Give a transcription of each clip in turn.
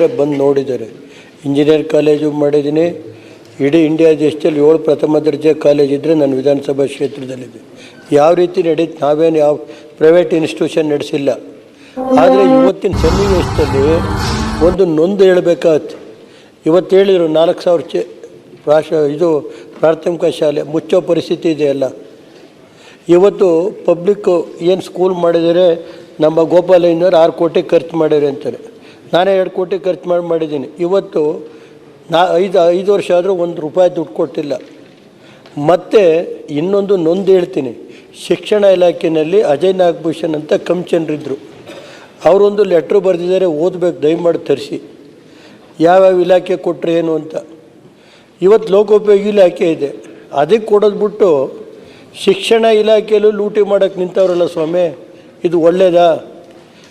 ಬಂದು ನೋಡಿದ್ದಾರೆ. Engineer college ಮಾಡಿದ್ದೀನಿ. ಇಡೀ ಇಂಡಿಯಾ ದೇಶದಲ್ಲಿ ಏಳು ಪ್ರಥಮ ದರ್ಜೆ ಕಾಲೇಜ್ ಇದ್ದರೆ ನಾನು ವಿಧಾನಸಭಾ ಕ್ಷೇತ್ರದಲ್ಲಿದೆ ಯಾವ ರೀತಿ ನಡೀತು ನಾವೇನು ಯಾವ ಪ್ರೈವೇಟ್ ಇನ್ಸ್ಟಿಟ್ಯೂಷನ್ ನಡೆಸಿಲ್ಲ. ಆದರೆ ಇವತ್ತಿನ ಸನ್ನಿವೇಶದಲ್ಲಿ ಒಂದು ನೊಂದು ಹೇಳಬೇಕಾಯ್ತು ಇವತ್ತು ಹೇಳಿದರು ನಾಲ್ಕು ಸಾವಿರ ಚೆ ಪ್ರಾಶ ಇದು ಪ್ರಾಥಮಿಕ ಶಾಲೆ ಮುಚ್ಚೋ ಪರಿಸ್ಥಿತಿ ಇದೆಯಲ್ಲ. ಇವತ್ತು ಪಬ್ಲಿಕ್ಕು ಏನು ಸ್ಕೂಲ್ ಮಾಡಿದರೆ ನಮ್ಮ ಗೋಪಾಲಯ್ಯನವ್ರು ಆರು ಕೋಟಿ ಖರ್ಚು ಮಾಡಿದ್ರೆ ಅಂತಾರೆ. ನಾನೇ ಎರಡು ಕೋಟಿ ಖರ್ಚು ಮಾಡಿ ಮಾಡಿದ್ದೀನಿ. ಇವತ್ತು ನಾ ಐದು ಐದು ವರ್ಷ ಆದರೂ ಒಂದು ರೂಪಾಯಿ ದುಡ್ಡು ಕೊಟ್ಟಿಲ್ಲ. ಮತ್ತು ಇನ್ನೊಂದು ನೊಂದು ಹೇಳ್ತೀನಿ. ಶಿಕ್ಷಣ ಇಲಾಖೆಯಲ್ಲಿ ಅಜಯ್ ನಾಗಭೂಷಣ್ ಅಂತ ಕಮಿಷನ್ರಿದ್ದರು ಅವರೊಂದು ಲೆಟ್ರು ಬರೆದಿದ್ದಾರೆ, ಓದಬೇಕು, ದಯಮಾಡಿ ತರಿಸಿ. ಯಾವ್ಯಾವ ಇಲಾಖೆ ಕೊಟ್ಟರೆ ಏನು ಅಂತ. ಇವತ್ತು ಲೋಕೋಪಯೋಗಿ ಇಲಾಖೆ ಇದೆ. ಅದಕ್ಕೆ ಕೊಡೋದು ಬಿಟ್ಟು ಶಿಕ್ಷಣ ಇಲಾಖೆಯಲ್ಲೂ ಲೂಟಿ ಮಾಡೋಕ್ಕೆ ನಿಂತವ್ರಲ್ಲ ಸ್ವಾಮಿ, ಇದು ಒಳ್ಳೆಯದಾ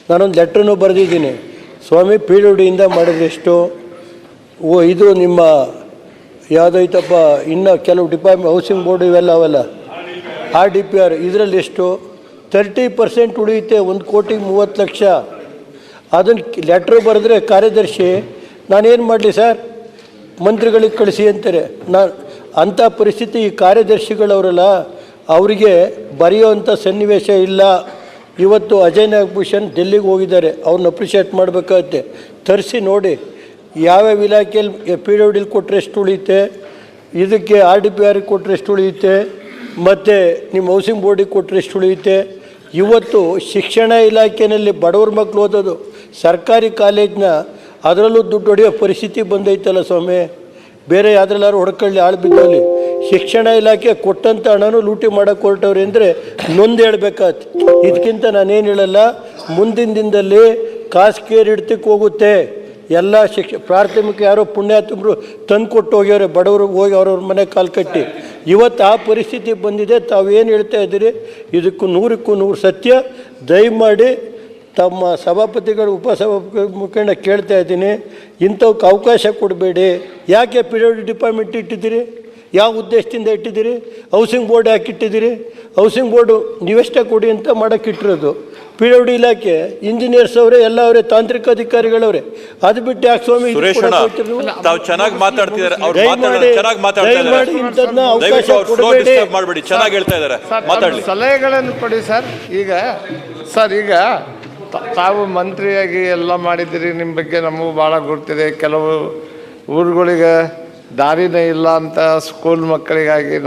ನಾನೊಂದು ಲೆಟ್ರನ್ನು ಬರೆದಿದ್ದೀನಿ. ಸ್ವಾಮಿ ಪಿ ಡಬ್ಲ್ಯೂ ಡಿಯಿಂದ ಮಾಡಿದ್ರೆ ಎಷ್ಟು ಓ, ಇದು ನಿಮ್ಮ ಯಾವುದೈತಪ್ಪ, ಇನ್ನು ಕೆಲವು ಡಿಪಾರ್ಟ್ಮೆಂಟ್ ಹೌಸಿಂಗ್ ಬೋರ್ಡ್ ಇವೆಲ್ಲ ಅವೆಲ್ಲ? ಆರ್ ಡಿ ಪಿ ಆರ್ ಇದರಲ್ಲಿ ಎಷ್ಟು? ತರ್ಟಿ ಪರ್ಸೆಂಟ್ ಉಳಿಯುತ್ತೆ, ಒಂದು ಕೋಟಿ ಮೂವತ್ತು ಲಕ್ಷ. ಅದನ್ನು ಲೆಟ್ರ್ ಬರೆದ್ರೆ ಕಾರ್ಯದರ್ಶಿ, ನಾನೇನು ಮಾಡಲಿ ಸರ್? ಮಂತ್ರಿಗಳಿಗೆ ಕಳಿಸಿ ಅಂತಾರೆ. ನಾನು ಅಂಥ ಪರಿಸ್ಥಿತಿ ಈ ಕಾರ್ಯದರ್ಶಿಗಳವರಲ್ಲ, ಅವರಿಗೆ ಬರೆಯುವಂಥ ಸನ್ನಿವೇಶ ಇಲ್ಲ. ಇವತ್ತು ಅಜಯ್ ನಾಗಭೂಷಣ್ ಡೆಲ್ಲಿಗೆ ಹೋಗಿದ್ದಾರೆ. ಅವ್ರನ್ನ ಅಪ್ರಿಷಿಯೇಟ್ ಮಾಡಬೇಕಾಗತ್ತೆ. ತರಿಸಿ ನೋಡಿ, ಯಾವ್ಯಾವ ಇಲಾಖೆಯಲ್ಲಿ ಪಿ ಡಬ್ಲ್ಯೂ ಡಿಲಿ ಕೊಟ್ಟರೆ ಎಷ್ಟು ಉಳಿಯುತ್ತೆ, ಇದಕ್ಕೆ ಆರ್ ಡಿ ಪಿ ಆರಿಗೆ ಕೊಟ್ಟರೆ ಎಷ್ಟು ಉಳಿಯುತ್ತೆ, ಮತ್ತು ನಿಮ್ಮ ಹೌಸಿಂಗ್ ಬೋರ್ಡಿಗೆ ಕೊಟ್ಟರೆ ಎಷ್ಟು ಉಳಿಯುತ್ತೆ. ಇವತ್ತು ಶಿಕ್ಷಣ ಇಲಾಖೆಯಲ್ಲಿ ಬಡವ್ರ ಮಕ್ಕಳು ಓದೋದು, ಸರ್ಕಾರಿ ಕಾಲೇಜ್ನ ಅದರಲ್ಲೂ ದುಡ್ಡು ಹೊಡೆಯೋ ಪರಿಸ್ಥಿತಿ ಬಂದೈತಲ್ಲ ಸ್ವಾಮಿ. ಬೇರೆ ಯಾವ್ದ್ರಲ್ಲಾರು ಹೊಡ್ಕೊಳ್ಳಿ ಆಳು ಬಿದ್ದೋಲಿ ಶಿಕ್ಷಣ ಇಲಾಖೆ ಕೊಟ್ಟಂಥ ಹಣನೂ ಲೂಟಿ ಮಾಡೋಕೆ ಹೊರಟವ್ರೆ ಅಂದರೆ ನೊಂದು ಹೇಳ್ಬೇಕಾತ್ ಇದಕ್ಕಿಂತ ನಾನೇನು ಹೇಳಲ್ಲ, ಮುಂದಿನ ದಿನದಲ್ಲಿ ಖಾಸಗಿಯರ್ ಹಿಡ್ತಕ್ಕೆ ಹೋಗುತ್ತೆ. ಎಲ್ಲ ಶಿಕ್ಷ, ಪ್ರಾಥಮಿಕ ಯಾರೋ ಪುಣ್ಯಾತ್ಮರು ತಂದು ಕೊಟ್ಟು ಹೋಗ್ಯವ್ರೆ, ಬಡವರು ಹೋಗಿ ಅವ್ರವ್ರ ಮನೆ ಕಾಲು ಕಟ್ಟಿ. ಇವತ್ತು ಆ ಪರಿಸ್ಥಿತಿ ಬಂದಿದೆ ತಾವೇನು ಹೇಳ್ತಾ ಇದ್ದೀರಿ? ಇದಕ್ಕೂ ನೂರಕ್ಕೂ ನೂರು ಸತ್ಯ. ದಯಮಾಡಿ ತಮ್ಮ ಸಭಾಪತಿಗಳು ಉಪಸಭಾಪತಿ ಮುಖಂಡ ಕೇಳ್ತಾ ಇದ್ದೀನಿ. ಇಂಥವಕ್ಕೆ ಅವಕಾಶ ಕೊಡಬೇಡಿ. ಯಾಕೆ ಪಿ ಡಬ್ಲ್ಯೂ ಡಿಪಾರ್ಟ್ಮೆಂಟ್ ಇಟ್ಟಿದ್ದೀರಿ? ಯಾವ ಉದ್ದೇಶದಿಂದ ಇಟ್ಟಿದ್ದೀರಿ? ಹೌಸಿಂಗ್ ಬೋರ್ಡ್ ಯಾಕೆ ಇಟ್ಟಿದ್ದೀರಿ? ಹೌಸಿಂಗ್ ಬೋರ್ಡು ನೀವೆಷ್ಟೇ ಕೊಡಿ ಅಂತ ಮಾಡೋಕ್ಕಿಟ್ಟಿರೋದು. ಪಿ ಡಬ್ಲ್ಯೂ ಡಿ ಇಲಾಖೆ ಇಂಜಿನಿಯರ್ಸ್ ಅವರೇ ಎಲ್ಲ ಅವರೇ ತಾಂತ್ರಿಕ ಅಧಿಕಾರಿಗಳವರೇ. ಅದು ಬಿಟ್ಟು ಯಾಕೆ ಸ್ವಾಮಿ? ತಾವು ಚೆನ್ನಾಗಿ ಮಾತಾಡ್ತಿದ್ದಾರೆ. ಅವ್ರು ಚೆನ್ನಾಗಿ ದಯಮಾಡಿ ಇದ್ದಾರೆ ಅವಕಾಶ ಕೊಡಬೇಡಿ. ಮಾಡಬೇಡಿ. ಚೆನ್ನಾಗಿ ಹೇಳ್ತಾ ಇದ್ದಾರೆ. ಸರ್, ಸಲಹೆಗಳನ್ನು ಕೊಡಿ ಸರ್. ಈಗ ಸರ್ ಈಗ ತಾವು ಮಂತ್ರಿಯಾಗಿ ಎಲ್ಲ ಮಾಡಿದ್ದೀರಿ. ನಿಮ್ಮ ಬಗ್ಗೆ ನಮಗೂ ಭಾಳ ಗೊತ್ತಿದೆ ಕೆಲವು ಊರುಗಳಿಗೆ ದಾರಿನೇ ಇಲ್ಲ ಅಂತ ಸ್ಕೂಲ್ ಮಕ್ಕಳಿಗಾಗಿ